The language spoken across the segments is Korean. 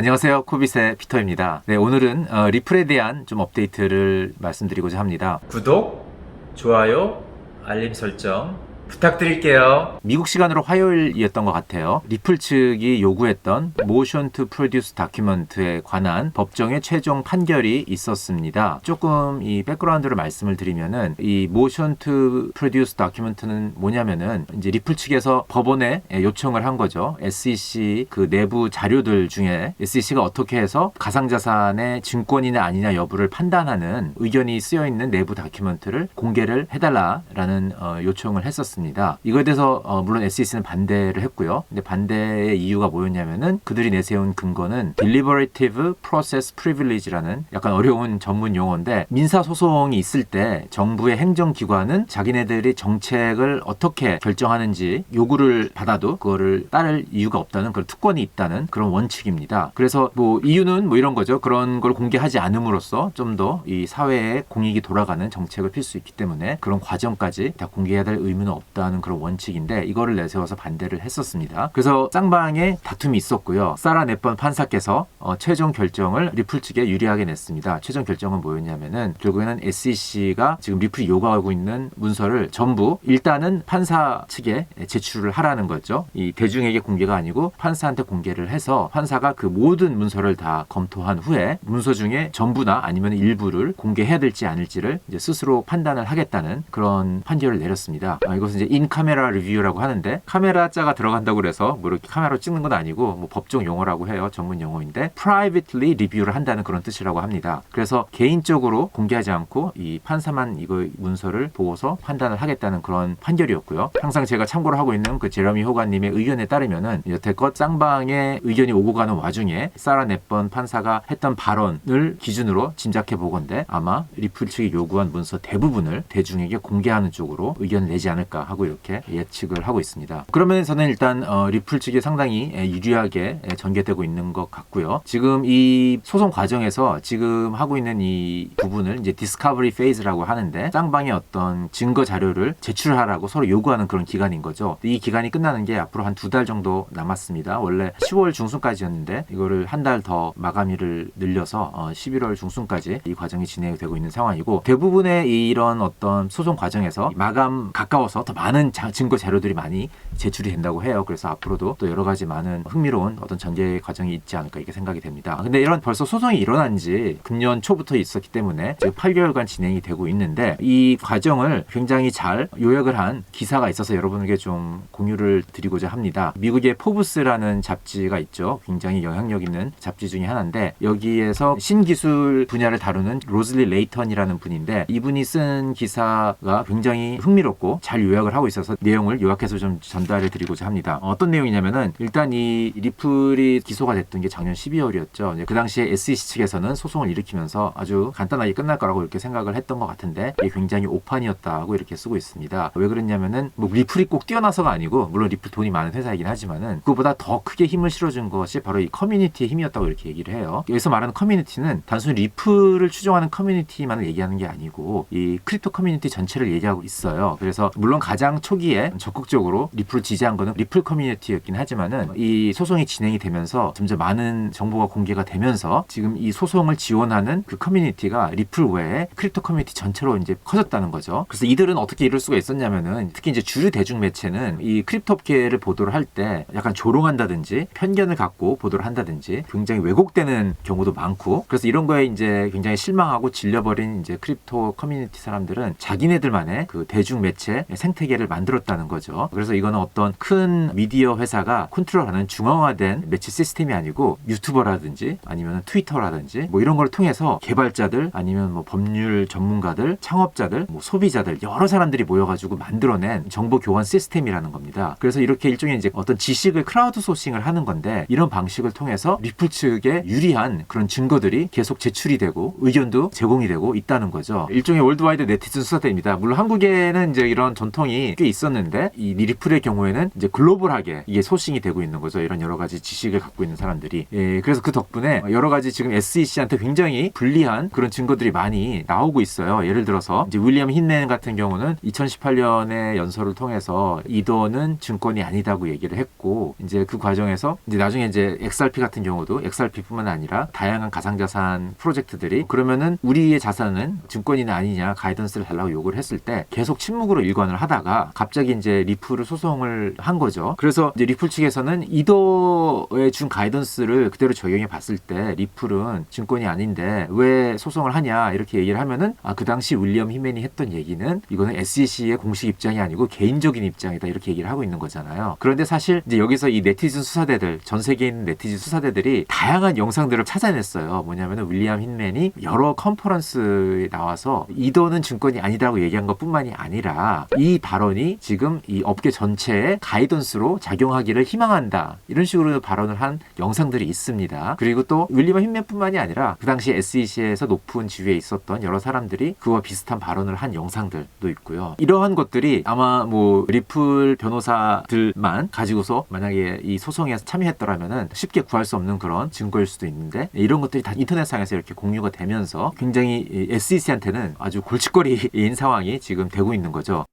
안녕하세요. 코빗의 피터입니다. 네, 오늘은 어, 리플에 대한 좀 업데이트를 말씀드리고자 합니다. 구독, 좋아요, 알림 설정 부탁드릴게요. 미국 시간으로 화요일이었던 것 같아요. 리플 측이 요구했던 모션 투 프로듀스 다큐먼트에 관한 법정의 최종 판결이 있었습니다. 조금 이 백그라운드를 말씀을 드리면은 이 모션 투 프로듀스 다큐먼트는 뭐냐면은 이제 리플 측에서 법원에 요청을 한 거죠. SEC 그 내부 자료들 중에 SEC가 어떻게 해서 가상자산의 증권이냐 아니냐 여부를 판단하는 의견이 쓰여 있는 내부 다큐먼트를 공개를 해달라라는 어, 요청을 했었습니다. 이거에 대해서 어, 물론 SEC는 반대를 했고요. 근데 반대의 이유가 뭐였냐면은 그들이 내세운 근거는 deliberative process privilege라는 약간 어려운 전문 용어인데 민사 소송이 있을 때 정부의 행정기관은 자기네들이 정책을 어떻게 결정하는지 요구를 받아도 그거를 따를 이유가 없다는 그런 특권이 있다는 그런 원칙입니다. 그래서 뭐 이유는 뭐 이런 거죠. 그런 걸 공개하지 않음으로써 좀 더 이 사회의 공익이 돌아가는 정책을 필 수 있기 때문에 그런 과정까지 다 공개해야 될 의무는 없 다는 그런 원칙인데 이거를 내세워서 반대를 했었습니다. 그래서 쌍방에 다툼이 있었고요. 사라 네번 판사께서 어, 최종 결정을 리플 측에 유리하게 냈습니다. 최종 결정은 뭐였냐면은 결국에는 SEC가 지금 리플이 요구하고 있는 문서를 전부 일단은 판사 측에 제출을 하라는 거죠. 이 대중에게 공개가 아니고 판사한테 공개를 해서 판사가 그 모든 문서를 다 검토한 후에 문서 중에 전부나 아니면 일부를 공개해야 될지 아닐지를 스스로 판단을 하겠다는 그런 판결을 내렸습니다. 아, 이것은 이제 인카메라 리뷰라고 하는데 카메라 자가 들어간다고 그래서 뭐 이렇게 카메라로 찍는 건 아니고 뭐 법정 용어라고 해요. 전문 용어인데 privately 리뷰를 한다는 그런 뜻이라고 합니다. 그래서 개인적으로 공개하지 않고 이 판사만 이거 문서를 보고서 판단을 하겠다는 그런 판결이었고요. 항상 제가 참고를 하고 있는 그 제러미 호가님의 의견에 따르면은 여태껏 쌍방의 의견이 오고 가는 와중에 사라 넷번 판사가 했던 발언을 기준으로 짐작해 보건데 아마 리플 측이 요구한 문서 대부분을 대중에게 공개하는 쪽으로 의견을 내지 않을까 하고 이렇게 예측을 하고 있습니다. 그러면서는 일단 어, 리플 측이 상당히 에, 유리하게 에, 전개되고 있는 것 같고요. 지금 이 소송 과정에서 지금 하고 있는 이 부분을 이제 디스커버리 페이즈라고 하는데 쌍방의 어떤 증거 자료를 제출하라고 서로 요구하는 그런 기간인 거죠. 이 기간이 끝나는 게 앞으로 한 두 달 정도 남았습니다. 원래 10월 중순까지였는데 이거를 한 달 더 마감일을 늘려서 어, 11월 중순까지 이 과정이 진행되고 있는 상황이고 대부분의 이런 어떤 소송 과정에서 마감 가까워서 더 많은 자- 증거 자료들이 많이 제출이 된다고 해요. 그래서 앞으로도 또 여러 가지 많은 흥미로운 어떤 전개 과정이 있지 않을까 이렇게 생각이 됩니다. 근데 이런 벌써 소송이 일어난 지 금년 초부터 있었기 때문에 지금 8개월간 진행이 되고 있는데 이 과정을 굉장히 잘 요약을 한 기사가 있어서 여러분에게 좀 공유를 드리고자 합니다. 미국의 포브스라는 잡지가 있죠. 굉장히 영향력 있는 잡지 중에 하나인데 여기에서 신기술 분야를 다루는 로즐리 레이턴이라는 분인데 이분이 쓴 기사가 굉장히 흥미롭고 잘 요약 을 하고 있어서 내용을 요약해서 좀 전달해 드리고자 합니다. 어떤 내용이냐면은 일단 이 리플이 기소가 됐던 게 작년 12월이었죠. 그 당시에 SEC 측에서는 소송을 일으키면서 아주 간단하게 끝날 거라고 이렇게 생각을 했던 것 같은데 이게 굉장히 오판이었다고 이렇게 쓰고 있습니다. 왜 그랬냐면은 뭐 리플이 꼭 뛰어나서가 아니고 물론 리플 돈이 많은 회사이긴 하지만은 그보다 더 크게 힘을 실어준 것이 바로 이 커뮤니티의 힘이었다고 이렇게 얘기를 해요. 여기서 말하는 커뮤니티는 단순히 리플을 추종하는 커뮤니티만을 얘기하는 게 아니고 이 크립토 커뮤니티 전체를 얘기하고 있어요. 그래서 물론 가장 초기에 적극적으로 리플을 지지한 거는 리플 커뮤니티였긴 하지만은 이 소송이 진행이 되면서 점점 많은 정보가 공개가 되면서 지금 이 소송을 지원하는 그 커뮤니티가 리플 외에 크립토 커뮤니티 전체로 이제 커졌다는 거죠. 그래서 이들은 어떻게 이럴 수가 있었냐면은 특히 이제 주류 대중 매체는 이 크립토 업계를 보도를 할 때 약간 조롱한다든지 편견을 갖고 보도를 한다든지 굉장히 왜곡되는 경우도 많고 그래서 이런 거에 이제 굉장히 실망하고 질려버린 이제 크립토 커뮤니티 사람들은 자기네들만의 그 대중 매체 생태 계를 만들었다는 거죠. 그래서 이거는 어떤 큰 미디어 회사가 컨트롤하는 중앙화된 매체 시스템이 아니고 유튜버라든지 아니면 트위터라든지 뭐 이런 걸 통해서 개발자들 아니면 뭐 법률 전문가들, 창업자들, 뭐 소비자들 여러 사람들이 모여가지고 만들어낸 정보 교환 시스템이라는 겁니다. 그래서 이렇게 일종의 이제 어떤 지식을 크라우드 소싱을 하는 건데 이런 방식을 통해서 리플 측에 유리한 그런 증거들이 계속 제출이 되고 의견도 제공이 되고 있다는 거죠. 일종의 월드와이드 네티즌 수사대입니다. 물론 한국에는 이제 이런 전통이 논란이 꽤 있었는데 이 리플의 경우에는 이제 글로벌하게 이게 소싱이 되고 있는 거죠. 이런 여러 가지 지식을 갖고 있는 사람들이. 예, 그래서 그 덕분에 여러 가지 지금 SEC한테 굉장히 불리한 그런 증거들이 많이 나오고 있어요. 예를 들어서 이제 윌리엄 힌맨 같은 경우는 2018년에 연설을 통해서 이도는 증권이 아니다고 얘기를 했고 이제 그 과정에서 이제 나중에 이제 XRP 같은 경우도 XRP뿐만 아니라 다양한 가상자산 프로젝트들이 그러면은 우리의 자산은 증권이나 아니냐 가이던스를 달라고 요구를 했을 때 계속 침묵으로 일관을 하다 가 갑자기 이제 리플을 소송을 한 거죠. 그래서 이제 리플 측에서는 이도에 준 가이던스를 그대로 적용해 봤을 때 리플은 증권이 아닌데 왜 소송을 하냐 이렇게 얘기를 하면은 아 그 당시 윌리엄 히맨이 했던 얘기는 이거는 SEC의 공식 입장이 아니고 개인적인 입장이다 이렇게 얘기를 하고 있는 거잖아요. 그런데 사실 이제 여기서 이 네티즌 수사대들 전 세계에 있는 네티즌 수사대들이 다양한 영상들을 찾아냈어요. 뭐냐면은 윌리엄 힌맨이 여러 컨퍼런스에 나와서 이도는 증권이 아니다고 얘기한 것뿐만이 아니라 이 발언이 지금 이 업계 전체에 가이던스로 작용하기를 희망한다 이런 식으로 발언을 한 영상들이 있습니다. 그리고 또 윌리엄 힌맨뿐만이 아니라 그 당시 SEC에서 높은 지위에 있었던 여러 사람들이 그와 비슷한 발언을 한 영상들도 있고요. 이러한 것들이 아마 뭐 리플 변호사들만 가지고서 만약에 이 소송에 참여했더라면은 쉽게 구할 수 없는 그런 증거일 수도 있는데 이런 것들이 다 인터넷상에서 이렇게 공유가 되면서 굉장히 SEC한테는 아주 골칫거리인 상황이 지금 되고 있는 거죠.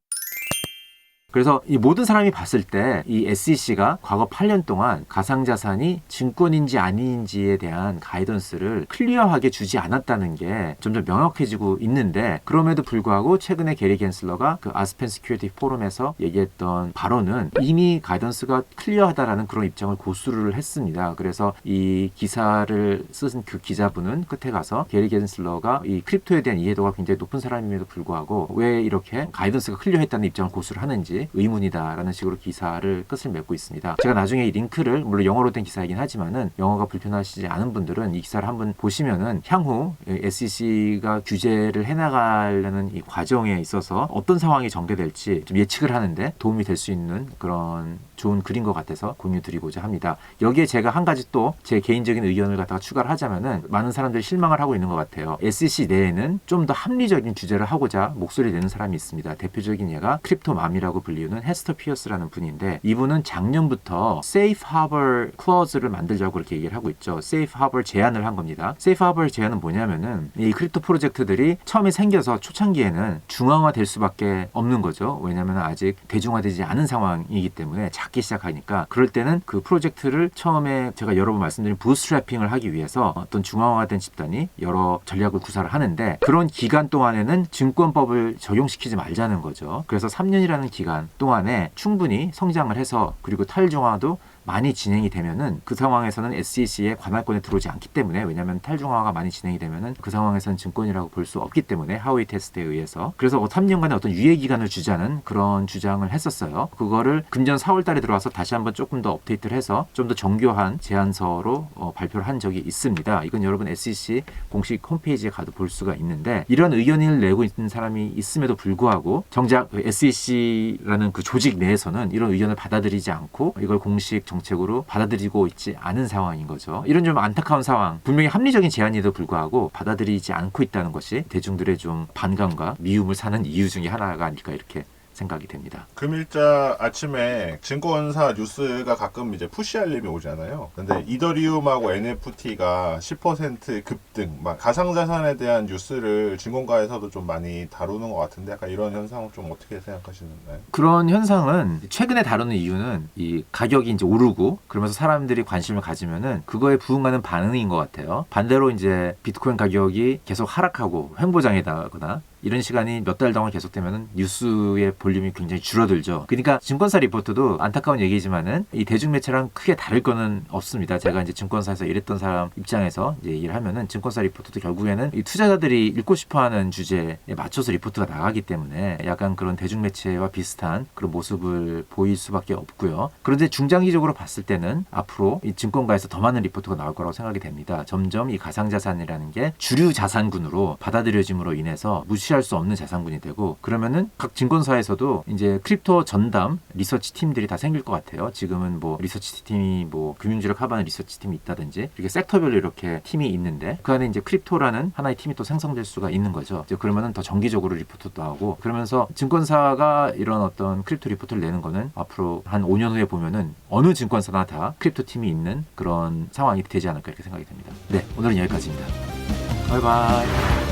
그래서 이 모든 사람이 봤을 때 이 SEC가 과거 8년 동안 가상자산이 증권인지 아닌지에 대한 가이던스를 클리어하게 주지 않았다는 게 점점 명확해지고 있는데 그럼에도 불구하고 최근에 게리 겐슬러가 그 아스펜 스큐리티 포럼에서 얘기했던 발언은 이미 가이던스가 클리어하다라는 그런 입장을 고수를 했습니다. 그래서 이 기사를 쓴그 기자분은 끝에 가서 게리 겐슬러가 이 크립토에 대한 이해도가 굉장히 높은 사람임에도 불구하고 왜 이렇게 가이던스가 클리어했다는 입장을 고수를 하는지 의문이다라는 식으로 기사를 끝을 맺고 있습니다. 제가 나중에 이 링크를 물론 영어로 된 기사이긴 하지만은 영어가 불편하시지 않은 분들은 이 기사를 한번 보시면은 향후 SEC가 규제를 해나가려는 이 과정에 있어서 어떤 상황이 전개될지 좀 예측을 하는데 도움이 될 수 있는 그런 좋은 글인 것 같아서 공유 드리고자 합니다. 여기에 제가 한 가지 또 제 개인적인 의견을 갖다가 추가를 하자면은 많은 사람들이 실망을 하고 있는 것 같아요. SEC 내에는 좀 더 합리적인 주제를 하고자 목소리 내는 사람이 있습니다. 대표적인 예가 크립토맘이라고 불리우는 헤스터 피어스라는 분인데 이분은 작년부터 세이프 하버 클로즈를 만들자고 그렇게 얘기를 하고 있죠. 세이프 하버 제안을 한 겁니다. 세이프 하버 제안은 뭐냐면은 이 크립토 프로젝트들이 처음에 생겨서 초창기에는 중앙화될 수밖에 없는 거죠. 왜냐하면 아직 대중화되지 않은 상황이기 때문에 작기 시작하니까 그럴 때는 그 프로젝트를 처음에 제가 여러 번 말씀드린 부스트래핑을 하기 위해서 어떤 중앙화된 집단이 여러 전략을 구사를 하는데 그런 기간 동안에는 증권법을 적용시키지 말자는 거죠. 그래서 3년이라는 기간 동안에 충분히 성장을 해서 그리고 탈중화도 많이 진행이 되면은 그 상황에서는 SEC의 관할권에 들어오지 않기 때문에 왜냐하면 탈중화가 많이 진행이 되면은 그 상황에서는 증권이라고 볼 수 없기 때문에 하우이 테스트에 의해서 그래서 3년간의 어떤 유예 기간을 주자는 그런 주장을 했었어요. 그거를 금년 4월달에 들어와서 다시 한번 조금 더 업데이트를 해서 좀 더 정교한 제안서로 어, 발표를 한 적이 있습니다. 이건 여러분 SEC 공식 홈페이지에 가도 볼 수가 있는데 이런 의견을 내고 있는 사람이 있음에도 불구하고 정작 그 SEC라는 그 조직 내에서는 이런 의견을 받아들이지 않고 이걸 공식 정 책으로 받아들이고 있지 않은 상황인 거죠. 이런 좀 안타까운 상황. 분명히 합리적인 제안에도 불구하고 받아들이지 않고 있다는 것이 대중들의 좀 반감과 미움을 사는 이유 중에 하나가 아닐까 이렇게 생각이 됩니다. 금일자 아침에 증권사 뉴스가 가끔 이제 푸시 알림이 오잖아요. 근데 이더리움하고 NFT가 10% 급등, 막 가상자산에 대한 뉴스를 증권가에서도 좀 많이 다루는 것 같은데 약간 이런 현상은 좀 어떻게 생각하시나요? 그런 현상은 최근에 다루는 이유는 이 가격이 이제 오르고 그러면서 사람들이 관심을 가지면은 그거에 부응하는 반응인 것 같아요. 반대로 이제 비트코인 가격이 계속 하락하고 횡보장에다거나 이런 시간이 몇 달 동안 계속되면은 뉴스의 볼륨이 굉장히 줄어들죠. 그러니까 증권사 리포트도 안타까운 얘기지만은 이 대중 매체랑 크게 다를 거는 없습니다. 제가 이제 증권사에서 일했던 사람 입장에서 이제 얘기를 하면은 증권사 리포트도 결국에는 이 투자자들이 읽고 싶어하는 주제에 맞춰서 리포트가 나가기 때문에 약간 그런 대중 매체와 비슷한 그런 모습을 보일 수밖에 없고요. 그런데 중장기적으로 봤을 때는 앞으로 이 증권가에서 더 많은 리포트가 나올 거라고 생각이 됩니다. 점점 이 가상자산이라는 게 주류 자산군으로 받아들여짐으로 인해서 무시 무시할 수 없는 자산군이 되고 그러면은 각 증권사에서도 이제 크립토 전담 리서치 팀들이 다 생길 것 같아요. 지금은 뭐 리서치 팀이 뭐 금융지를 커버하는 리서치 팀이 있다든지 이렇게 섹터별로 이렇게 팀이 있는데 그 안에 이제 크립토라는 하나의 팀이 또 생성될 수가 있는 거죠. 이제 그러면은 더 정기적으로 리포트도 하고 그러면서 증권사가 이런 어떤 크립토 리포트를 내는 거는 앞으로 한 5년 후에 보면은 어느 증권사나 다 크립토 팀이 있는 그런 상황이 되지 않을까 이렇게 생각이 됩니다. 네, 오늘은 여기까지입니다. 바이바이.